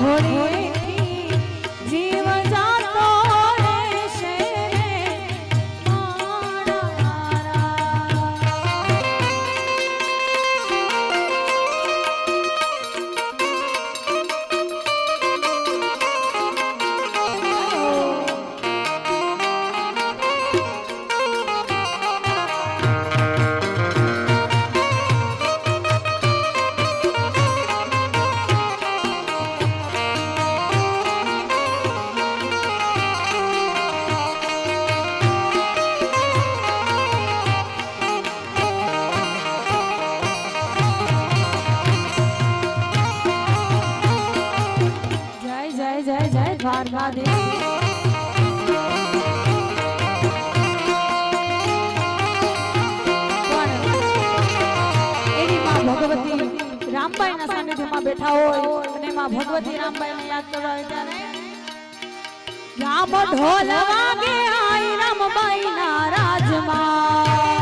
Hori. Hori. માના સાનિધ્યમાં બેઠા હોય અને માં ભગવતી રામબાઈ ને યાદ કરવા હોય ત્યારે રામ ઢોલ વાગે આઈ રામબાઈ રાજમાં.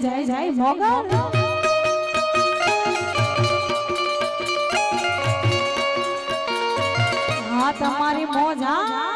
જાય જાય જાય હા તમારી મોજા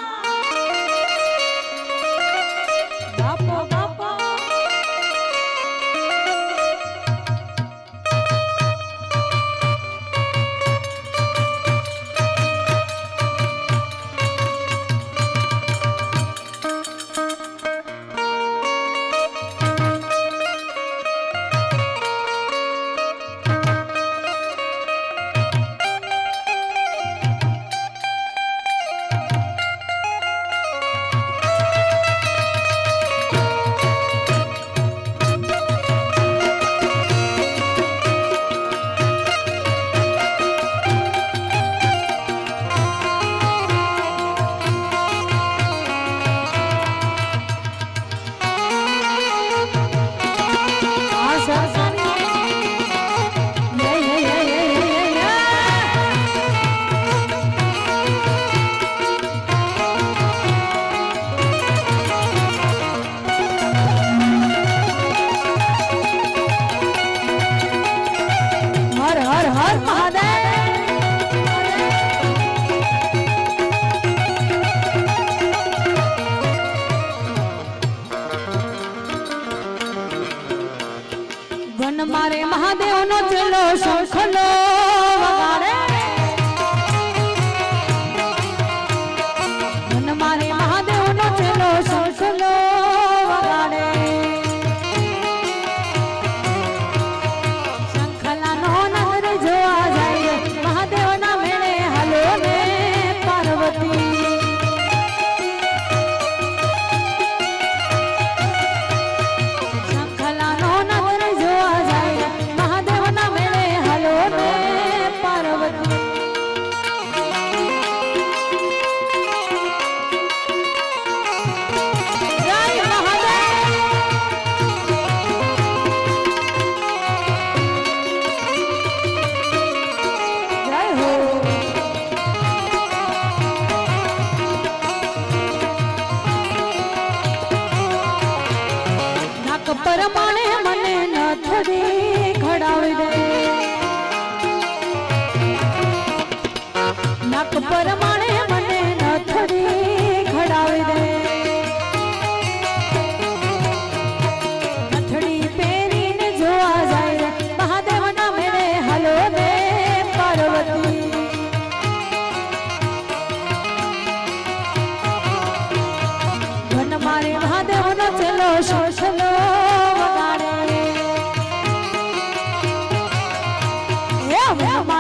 怎么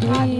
Madhuri.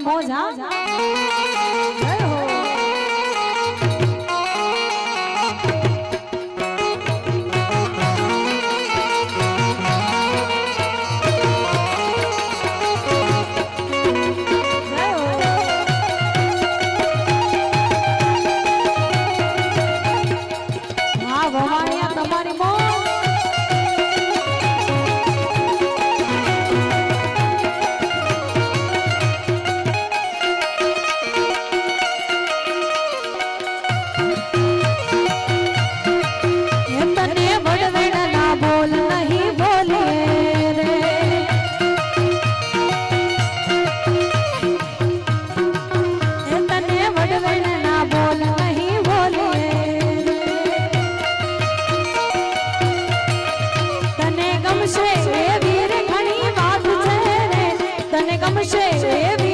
મોજ હા? તને ગમશે એવી